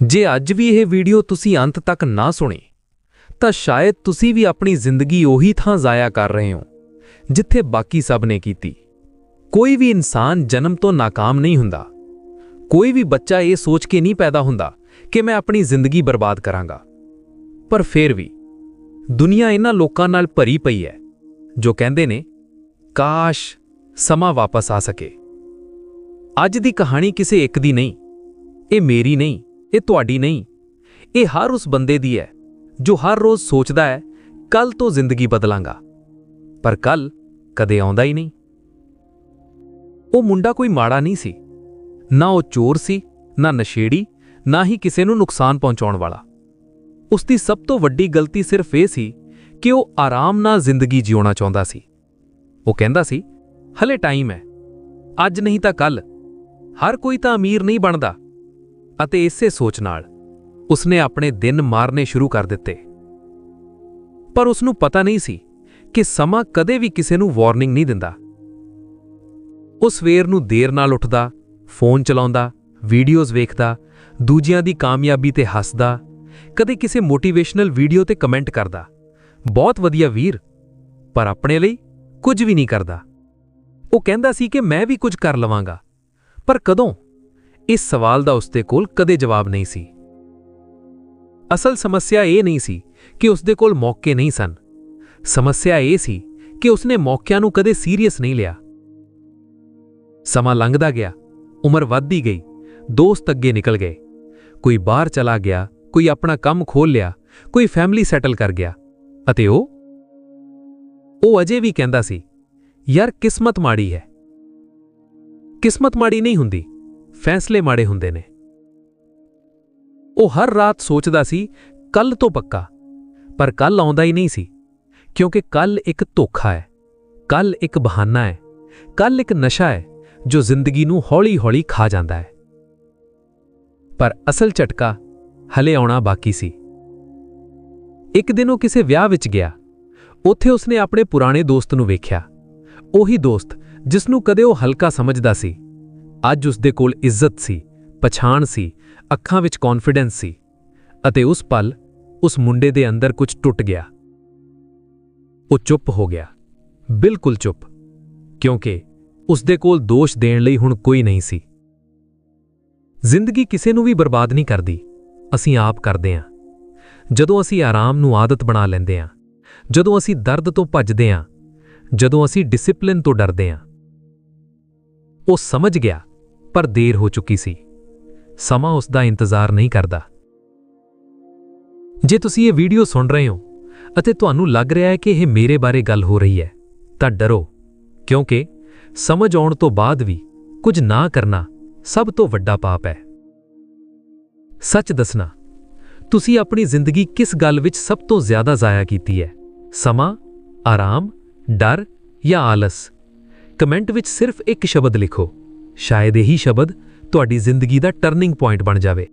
ਜੇ ਅੱਜ ਵੀ ਇਹ ਵੀਡੀਓ ਤੁਸੀਂ ਅੰਤ ਤੱਕ ਨਾ ਸੁਣੀ, ਤਾਂ ਸ਼ਾਇਦ ਤੁਸੀਂ ਵੀ ਆਪਣੀ ਜ਼ਿੰਦਗੀ ਉਹੀ ਥਾਂ ਜ਼ਾਇਆ ਕਰ ਰਹੇ ਹੋ, ਜਿੱਥੇ ਬਾਕੀ ਸਭ ਨੇ ਕੀਤੀ। ਕੋਈ ਵੀ ਇਨਸਾਨ ਜਨਮ ਤੋਂ ਨਾਕਾਮ ਨਹੀਂ ਹੁੰਦਾ। ਕੋਈ ਵੀ ਬੱਚਾ ਇਹ ਸੋਚ ਕੇ ਨਹੀਂ ਪੈਦਾ ਹੁੰਦਾ ਕਿ ਮੈਂ ਆਪਣੀ ਜ਼ਿੰਦਗੀ ਬਰਬਾਦ ਕਰਾਂਗਾ। ਪਰ ਫਿਰ ਵੀ, ਦੁਨੀਆ ਇਹਨਾਂ ਲੋਕਾਂ ਨਾਲ ਭਰੀ ਪਈ ਹੈ, ਜੋ ਕਹਿੰਦੇ ਨੇ, ਕਾਸ਼ ਸਮਾਂ ਵਾਪਸ ਆ ਸਕੇ। ਅੱਜ ਦੀ ਕਹਾਣੀ ਕਿਸੇ ਇੱਕ ਦੀ ਨਹੀਂ, ਇਹ ਮੇਰੀ ਨਹੀਂ ਇਹ ਤੁਹਾਡੀ ਨਹੀਂ। ਇਹ ਹਰ ਉਸ ਬੰਦੇ ਦੀ ਹੈ, ਜੋ ਹਰ ਰੋਜ਼ ਸੋਚਦਾ ਹੈ ਕੱਲ ਤੋਂ ਜ਼ਿੰਦਗੀ ਬਦਲਾਂਗਾ। ਪਰ ਕੱਲ ਕਦੇ ਆਉਂਦਾ ਹੀ ਨਹੀਂ। ਉਹ ਮੁੰਡਾ ਕੋਈ ਮਾੜਾ ਨਹੀਂ ਸੀ। ਨਾ ਉਹ ਚੋਰ ਸੀ, ਨਾ ਨਸ਼ੇੜੀ, ਨਾ ਹੀ ਕਿਸੇ ਨੂੰ ਨੁਕਸਾਨ ਪਹੁੰਚਾਉਣ ਵਾਲਾ। ਉਸ ਦੀ ਸਭ ਤੋਂ ਵੱਡੀ ਗਲਤੀ ਸਿਰਫ ਇਹ ਸੀ ਕਿ ਉਹ ਆਰਾਮ ਨਾਲ ਜ਼ਿੰਦਗੀ ਜਿਉਣਾ ਚਾਹੁੰਦਾ ਸੀ। ਉਹ ਕਹਿੰਦਾ ਸੀ, ਹਲੇ ਟਾਈਮ ਹੈ। ਅੱਜ ਨਹੀਂ ਤਾਂ ਕੱਲ ਹਰ ਕੋਈ ਤਾਂ ਅਮੀਰ ਨਹੀਂ ਬਣਦਾ। ਅਤੇ ਇਸੇ ਸੋਚ ਨਾਲ ਉਸਨੇ ਆਪਣੇ ਦਿਨ ਮਾਰਨੇ ਸ਼ੁਰੂ ਕਰ ਦਿੱਤੇ। ਪਰ ਉਸ ਨੂੰ ਪਤਾ ਨਹੀਂ ਸੀ ਕਿ ਸਮਾਂ ਕਦੇ ਵੀ ਕਿਸੇ ਨੂੰ ਵਾਰਨਿੰਗ ਨਹੀਂ ਦਿੰਦਾ। ਉਹ ਸਵੇਰ ਨੂੰ ਦੇਰ ਨਾਲ ਉੱਠਦਾ, ਫੋਨ ਚਲਾਉਂਦਾ, ਵੀਡੀਓਜ਼ ਵੇਖਦਾ, ਦੂਜਿਆਂ ਦੀ ਕਾਮਯਾਬੀ ਤੇ ਹੱਸਦਾ, ਕਦੇ ਕਿਸੇ ਮੋਟੀਵੇਸ਼ਨਲ ਵੀਡੀਓ ਤੇ ਕਮੈਂਟ ਕਰਦਾ, ਬਹੁਤ ਵਧੀਆ ਵੀਰ, ਪਰ ਆਪਣੇ ਲਈ ਕੁਝ ਵੀ ਨਹੀਂ ਕਰਦਾ। ਉਹ ਕਹਿੰਦਾ ਸੀ ਕਿ ਮੈਂ ਵੀ ਕੁਝ ਕਰ ਲਵਾਂਗਾ, ਪਰ ਕਦੋਂ? ਇਸ ਸਵਾਲ ਦਾ ਉਸਦੇ ਕੋਲ ਕਦੇ ਜਵਾਬ ਨਹੀਂ ਸੀ। ਅਸਲ ਸਮੱਸਿਆ ਇਹ ਨਹੀਂ ਸੀ ਕਿ ਉਸਦੇ ਕੋਲ ਮੌਕੇ ਨਹੀਂ ਸਨ। ਸਮੱਸਿਆ ਇਹ ਸੀ ਕਿ ਉਸਨੇ ਮੌਕਿਆਂ ਨੂੰ ਕਦੇ ਸੀਰੀਅਸ ਨਹੀਂ ਲਿਆ। ਸਮਾਂ ਲੰਘਦਾ ਗਿਆ, ਉਮਰ ਵੱਧਦੀ ਗਈ, ਦੋਸਤ ਅੱਗੇ ਨਿਕਲ ਗਏ। ਕੋਈ ਬਾਹਰ ਚਲਾ ਗਿਆ, ਕੋਈ ਆਪਣਾ ਕੰਮ ਖੋਲ ਲਿਆ, ਕੋਈ ਫੈਮਿਲੀ ਸੈਟਲ ਕਰ ਗਿਆ। ਅਤੇ ਉਹ? ਉਹ ਅਜੇ ਵੀ ਕਹਿੰਦਾ ਸੀ, ਯਾਰ ਕਿਸਮਤ ਮਾੜੀ ਹੈ। ਕਿਸਮਤ ਮਾੜੀ ਨਹੀਂ ਹੁੰਦੀ। ਫੈਸਲੇ ਮਾੜੇ ਹੁੰਦੇ ਨੇ। ਉਹ ਹਰ ਰਾਤ ਸੋਚਦਾ ਸੀ ਕੱਲ ਤੋਂ ਪੱਕਾ। ਪਰ ਕੱਲ ਆਉਂਦਾ ਹੀ ਨਹੀਂ ਸੀ, ਕਿਉਂਕਿ ਕੱਲ ਇੱਕ ਧੋਖਾ ਹੈ ਕੱਲ ਇੱਕ ਬਹਾਨਾ ਹੈ ਕੱਲ ਇੱਕ ਨਸ਼ਾ ਹੈ, ਜੋ ਜ਼ਿੰਦਗੀ ਨੂੰ ਹੌਲੀ-ਹੌਲੀ ਖਾ ਜਾਂਦਾ ਹੈ। ਪਰ ਅਸਲ ਝਟਕਾ ਹਲੇ ਆਉਣਾ ਬਾਕੀ ਸੀ। ਇੱਕ ਦਿਨ ਉਹ ਕਿਸੇ ਵਿਆਹ ਵਿੱਚ ਗਿਆ। ਉੱਥੇ ਉਸਨੇ ਆਪਣੇ ਪੁਰਾਣੇ ਦੋਸਤ ਨੂੰ ਵੇਖਿਆ। ਉਹੀ ਦੋਸਤ ਜਿਸ ਨੂੰ ਕਦੇ ਉਹ ਹਲਕਾ ਸਮਝਦਾ ਸੀ। ਅੱਜ ਉਸਦੇ ਕੋਲ ਇੱਜ਼ਤ ਸੀ, ਪਛਾਣ ਸੀ, ਅੱਖਾਂ ਵਿੱਚ ਕੌਨਫੀਡੈਂਸ ਸੀ ਅਤੇ ਉਸ ਪਲ ਉਸ ਮੁੰਡੇ ਦੇ ਅੰਦਰ ਕੁਝ ਟੁੱਟ ਗਿਆ। ਉਹ ਚੁੱਪ ਹੋ ਗਿਆ, ਬਿਲਕੁਲ ਚੁੱਪ, ਕਿਉਂਕਿ ਉਸਦੇ ਕੋਲ ਦੋਸ਼ ਦੇਣ ਲਈ ਹੁਣ ਕੋਈ ਨਹੀਂ ਸੀ। ਜ਼ਿੰਦਗੀ ਕਿਸੇ ਨੂੰ ਵੀ ਬਰਬਾਦ ਨਹੀਂ ਕਰਦੀ, ਅਸੀਂ ਆਪ ਕਰਦੇ ਹਾਂ। ਜਦੋਂ ਅਸੀਂ ਆਰਾਮ ਨੂੰ ਆਦਤ ਬਣਾ ਲੈਂਦੇ ਹਾਂ, ਜਦੋਂ ਅਸੀਂ ਦਰਦ ਤੋਂ ਭੱਜਦੇ ਹਾਂ, ਜਦੋਂ ਅਸੀਂ ਡਿਸਪਲਿਨ ਤੋਂ ਡਰਦੇ ਹਾਂ, ਉਹ ਸਮਝ ਗਿਆ ਪਰ ਦੇਰ ਹੋ ਚੁੱਕੀ ਸੀ। ਸਮਾਂ ਉਸ ਦਾ ਇੰਤਜ਼ਾਰ ਨਹੀਂ ਕਰਦਾ। ਜੇ ਤੁਸੀਂ ਇਹ ਵੀਡੀਓ ਸੁਣ ਰਹੇ ਹੋ ਅਤੇ ਤੁਹਾਨੂੰ ਲੱਗ ਰਿਹਾ ਹੈ ਕਿ ਇਹ ਮੇਰੇ ਬਾਰੇ ਗੱਲ ਹੋ ਰਹੀ ਹੈ, ਤਾਂ ਡਰੋ, ਕਿਉਂਕਿ ਸਮਝ ਆਉਣ ਤੋਂ ਬਾਅਦ ਵੀ ਕੁਝ ਨਾ ਕਰਨਾ ਸਭ ਤੋਂ ਵੱਡਾ ਪਾਪ ਹੈ। ਸੱਚ ਦੱਸਣਾ, ਤੁਸੀਂ ਆਪਣੀ ਜ਼ਿੰਦਗੀ ਕਿਸ ਗੱਲ ਵਿੱਚ ਸਭ ਤੋਂ ਜ਼ਿਆਦਾ ਜ਼ਾਇਆ ਕੀਤੀ ਹੈ? ਸਮਾਂ, ਆਰਾਮ, ਡਰ ਜਾਂ ਆਲਸ? ਕਮੈਂਟ ਵਿੱਚ ਸਿਰਫ ਇੱਕ ਸ਼ਬਦ ਲਿਖੋ ਸ਼ਾਇਦ ਇਹੀ ਸ਼ਬਦ ਤੁਹਾਡੀ ਜ਼ਿੰਦਗੀ ਦਾ ਟਰਨਿੰਗ ਪੁਆਇੰਟ ਬਣ ਜਾਵੇ।